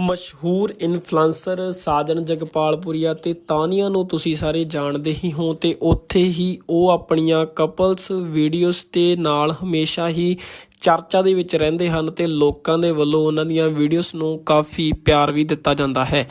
ਮਸ਼ਹੂਰ ਇਨਫਲੂਐਂਸਰ ਸਾਜਨ ਜਗਪਾਲਪੁਰੀਆ ਤੇ ਤਾਨੀਆ ਨੂੰ ਤੁਸੀਂ ਸਾਰੇ ਜਾਣਦੇ ਹੀ ਹੋ ਤੇ ਉੱਥੇ ਹੀ ਉਹ ਆਪਣੀਆਂ ਕਪਲਸ ਵੀਡੀਓਜ਼ ਦੇ ਨਾਲ ਹਮੇਸ਼ਾ ਹੀ ਚਰਚਾ ਦੇ ਵਿੱਚ ਰਹਿੰਦੇ ਹਨ ਤੇ ਲੋਕਾਂ ਦੇ ਵੱਲੋਂ ਉਹਨਾਂ ਦੀਆਂ ਵੀਡੀਓਜ਼ ਨੂੰ ਕਾਫੀ ਪਿਆਰ ਵੀ ਦਿੱਤਾ ਜਾਂਦਾ ਹੈ।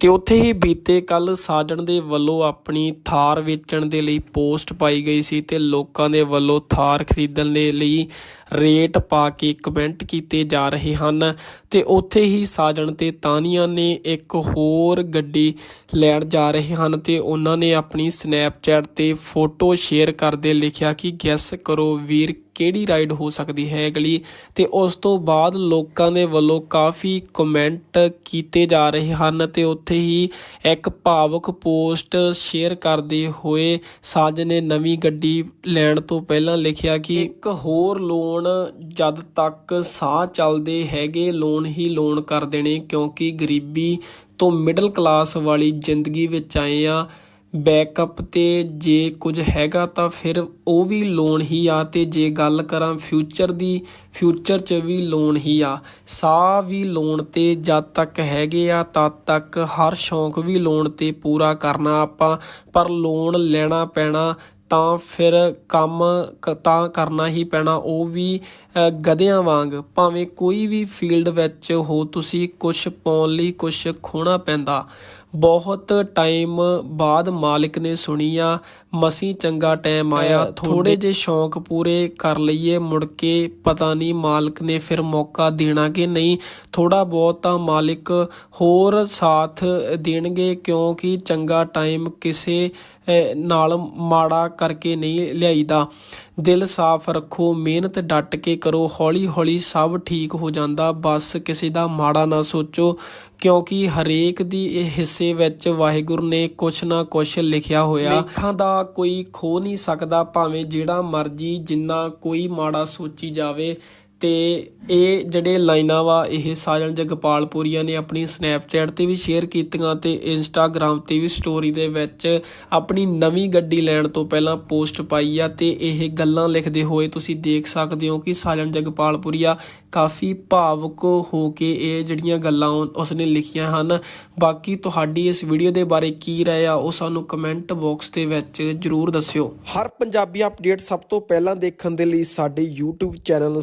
ਤੇ ਉੱਥੇ ਹੀ ਬੀਤੇ ਕੱਲ ਸਾਜਣ ਦੇ ਵੱਲੋਂ ਆਪਣੀ ਥਾਰ ਵੇਚਣ ਦੇ ਲਈ ਪੋਸਟ ਪਾਈ ਗਈ ਸੀ ਤੇ ਲੋਕਾਂ ਦੇ ਵੱਲੋਂ ਥਾਰ ਖਰੀਦਣ ਦੇ ਲਈ ਰੇਟ ਪਾ ਕੇ ਕਮੈਂਟ ਕੀਤੇ ਜਾ ਰਹੇ ਹਨ ਤੇ ਉੱਥੇ ਹੀ ਸਾਜਣ ਤੇ ਤਾਨੀਆ ਨੇ ਇੱਕ ਹੋਰ ਗੱਡੀ ਲੈਣ ਜਾ ਰਹੇ ਹਨ ਤੇ ਉਹਨਾਂ ਨੇ ਆਪਣੀ ਸਨੈਪਚੈਟ ਤੇ ਫੋਟੋ ਸ਼ੇਅਰ ਕਰਦੇ ਲਿਖਿਆ ਕਿ ਗੈਸ ਕਰੋ ਵੀਰ ਕਿਹੜੀ ਰਾਈਡ ਹੋ ਸਕਦੀ ਹੈ ਅਗਲੀ? ਤੇ ਉਸ ਤੋਂ ਬਾਅਦ ਲੋਕਾਂ ਦੇ ਵੱਲੋਂ ਕਾਫੀ ਕਮੈਂਟ ਕੀਤੇ ਜਾ ਰਹੇ ਹਨ ਤੇ ਉੱਥੇ ਹੀ ਇੱਕ ਭਾਵੁਕ ਪੋਸਟ ਸ਼ੇਅਰ ਕਰਦੇ ਹੋਏ ਸਾਜ ਨੇ ਨਵੀਂ ਗੱਡੀ ਲੈਣ ਤੋਂ ਪਹਿਲਾਂ ਲਿਖਿਆ ਕਿ ਇੱਕ ਹੋਰ ਲੋਨ ਜਦ ਤੱਕ ਸਾਹ ਚੱਲਦੇ ਹੈਗੇ ਲੋਨ ਹੀ ਲੋਨ ਕਰ ਦੇਣੇ ਕਿਉਂਕਿ ਗਰੀਬੀ ਤੋਂ ਮਿਡਲ ਕਲਾਸ ਵਾਲੀ ਜ਼ਿੰਦਗੀ ਵਿੱਚ ਆਏ ਆ। ਬੈਕਅਪ ਤੇ ਜੇ ਕੁਝ ਹੈਗਾ ਤਾਂ ਫਿਰ ਉਹ ਵੀ ਲੋਨ ਹੀ ਆ ਤੇ ਜੇ ਗੱਲ ਕਰਾਂ ਫਿਊਚਰ ਦੀ, ਫਿਊਚਰ 'ਚ ਵੀ ਲੋਨ ਹੀ ਆ। ਸਾਹ ਵੀ ਲੋਨ ਤੇ ਜਦ ਤੱਕ ਹੈਗੇ ਆ, ਤਦ ਤੱਕ ਹਰ ਸ਼ੌਂਕ ਵੀ ਲੋਨ ਤੇ ਪੂਰਾ ਕਰਨਾ ਆਪਾਂ, ਪਰ ਲੋਨ ਲੈਣਾ ਪੈਣਾ ਤਾਂ ਫਿਰ ਕੰਮ ਕ- ਤਾਂ ਕਰਨਾ ਹੀ ਪੈਣਾ, ਉਹ ਵੀ ਗਧਿਆਂ ਵਾਂਗ। ਭਾਵੇਂ ਕੋਈ ਵੀ ਫੀਲਡ ਵਿੱਚ ਹੋ ਤੁਸੀਂ ਕੁਝ ਪਾਉਣ ਲਈ ਕੁਝ ਖੋਣਾ ਪੈਂਦਾ। ਬਹੁਤ ਟਾਈਮ ਬਾਅਦ ਮਾਲਿਕ ਨੇ ਸੁਣੀ ਆ ਮਸੀਂ ਚੰਗਾ ਟਾਈਮ ਆਇਆ ਥੋੜੇ ਜੇ ਸ਼ੌਂਕ ਪੂਰੇ ਕਰ ਲਈਏ ਮੁੜ ਕੇ ਪਤਾ ਨਹੀਂ ਮਾਲਕ ਨੇ ਫਿਰ ਮੌਕਾ ਦੇਣਾ ਕਿ ਨਹੀਂ। ਥੋੜਾ ਬਹੁਤ ਤਾਂ ਮਾਲਿਕ ਹੋਰ ਸਾਥ ਦੇਣਗੇ ਕਿਉਂਕਿ ਚੰਗਾ ਟਾਈਮ ਕਿਸੇ ਨਾਲ ਮਾੜਾ ਕਰਕੇ ਨਹੀਂ ਲਿਆਈਦਾ। ਦਿਲ ਸਾਫ਼ ਰੱਖੋ, ਮਿਹਨਤ ਡਟ ਕੇ ਕਰੋ ਹੌਲੀ ਹੌਲੀ ਸਭ ਠੀਕ ਹੋ ਜਾਂਦਾ। ਬਸ ਕਿਸੇ ਦਾ ਮਾੜਾ ਨਾ ਸੋਚੋ, ਕਿਉਂਕਿ ਹਰੇਕ ਦੀ ਇਹ ਹਿੱਸੇ ਵਿੱਚ ਵਾਹਿਗੁਰੂ ਨੇ ਕੁਛ ਨਾ ਕੁਛ ਲਿਖਿਆ ਹੋਇਆ। ਲੇਖਾਂ ਦਾ ਕੋਈ ਖੋ ਨਹੀਂ ਸਕਦਾ, ਭਾਵੇਂ ਜਿਹੜਾ ਮਰਜ਼ੀ, ਜਿੰਨਾ ਕੋਈ ਮਾੜਾ ਸੋਚੀ ਜਾਵੇ। ਤੇ ਇਹ ਜਿਹੜੇ ਲਾਈਨਾਂ ਵਾ, ਇਹ ਸਾਜਣ ਜਗਪਾਲਪੁਰੀਆ ਨੇ ਆਪਣੀ ਸਨੈਪਚੈਟ ਤੇ ਵੀ ਸ਼ੇਅਰ ਕੀਤੀਆਂ ਤੇ ਇੰਸਟਾਗ੍ਰam ਤੇ ਵੀ ਸਟੋਰੀ ਦੇ ਵਿੱਚ ਆਪਣੀ ਨਵੀਂ ਗੱਡੀ ਲੈਣ ਤੋਂ ਪਹਿਲਾਂ ਪੋਸਟ ਪਾਈ ਆ ਤੇ ਇਹ ਗੱਲਾਂ ਲਿਖਦੇ ਹੋਏ ਤੁਸੀਂ ਦੇਖ ਸਕਦੇ ਹੋ ਕਿ ਸਾਜਣ ਜਗਪਾਲਪੁਰੀਆ ਕਾਫੀ ਭਾਵੁਕ ਹੋ ਕੇ ਇਹ ਜਿਹੜੀਆਂ ਗੱਲਾਂ ਉਹ- ਉਸਨੇ ਲਿਖੀਆਂ ਹਨ। ਬਾਕੀ ਤੁਹਾਡੀ ਇਸ ਵੀਡੀਓ ਦੇ ਬਾਰੇ ਕੀ ਰਾਏ ਆ, ਉਹ ਸਾਨੂੰ ਕਮੈਂਟ ਬਾਕਸ ਦੇ ਵਿੱਚ ਜਰੂਰ ਦੱਸਿਓ। ਹਰ ਪੰਜਾਬੀ ਅਪਡੇਟ ਸਭ ਤੋਂ ਪਹਿਲਾਂ ਦੇਖਣ ਦੇ ਲਈ ਸਾਡੇ YouTube ਚੈਨਲ ਨੂੰ